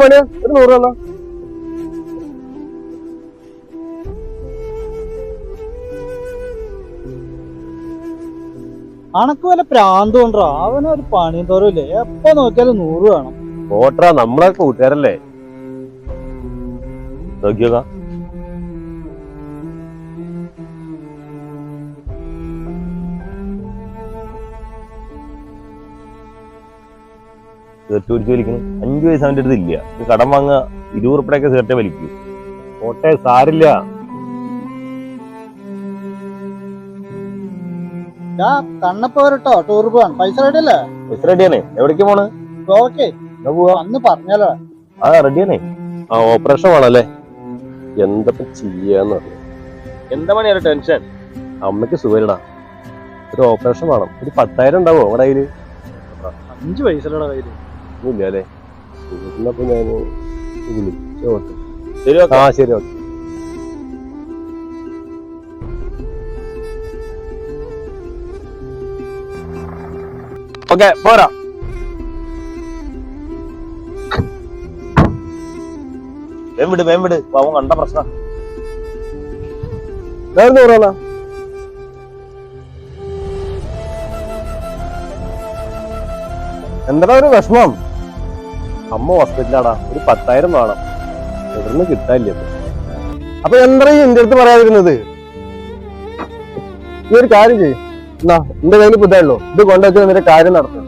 മണിയാ ഒരു നൂറ് തന്നോ? അണക്ക് വല്ല പ്രാന്ത് കൊണ്ടോ അവനൊരു പണിയും തോറില്ലേ എപ്പ നോക്കിയാലും നൂറ് വേണം. ഓട്ടറാ നമ്മളെ കൂട്ടുകാരല്ലേ? നോക്കിയോക്ക. സീർട്ട് വലിച്ചു വലിക്കുന്നു. അഞ്ചു വയസ്സ് അവന്റെ അടുത്ത് ഇല്ല. കടം വാങ്ങുക ഇരുപത് ഉറുപ്പടൊക്കെ സിഗരറ്റ് വലിക്കൂ. ഓട്ടെ സാരില്ല. കണ്ണപ്പ വരട്ടോ ടൂർ പോവാൻ. പൈസ റെഡി അല്ലേ? പൈസ റെഡിയാണേ എവിടേക്ക് പോണ്? ഗോവക്കേ അന്ന് പറഞ്ഞല്ലോ ആ റെഡിയാണേ ആ ഓപ്പറേഷൻ വേണല്ലേ? എന്തപ്പം ചെയ്യാന്ന് എന്താ പണിയാ ടെൻഷൻ അമ്മയ്ക്ക് സുഖമില്ലടാ. ഒരു ഓപ്പറേഷൻ വേണം. ഒരു പത്തായിരം ഉണ്ടാവോ? അവിടെ കയ്യിൽ? അഞ്ച് പൈസ കയ്യിൽ. ഒന്നുമില്ല അല്ലേ? വീട്ടിലപ്പോ ഞാൻ വിളിച്ചോട്ടെ ശരി ആ ശരി ഓക്കെ. ഓക്കെ പോരാ. വേം വിട് വേം വിട്. പാവം കണ്ട പ്രശ്നം. നൂറാണ എന്താ ഒരു വിഷമം? അമ്മ ഹോസ്പിറ്റലാടാ ഒരു പത്തായിരം വേണം. എവിടുന്ന് കിട്ടാനില്ല. അപ്പൊ എന്താ എന്റെ അടുത്ത് പറയാതിരുന്നത്? ഈ ഒരു കാര്യം ചെയ്യും. എന്നാ എന്റെ കയ്യിൽ പുതായല്ലോ ഇത് കൊണ്ടുവച്ച് നിന്റെ കാര്യം നടത്തും.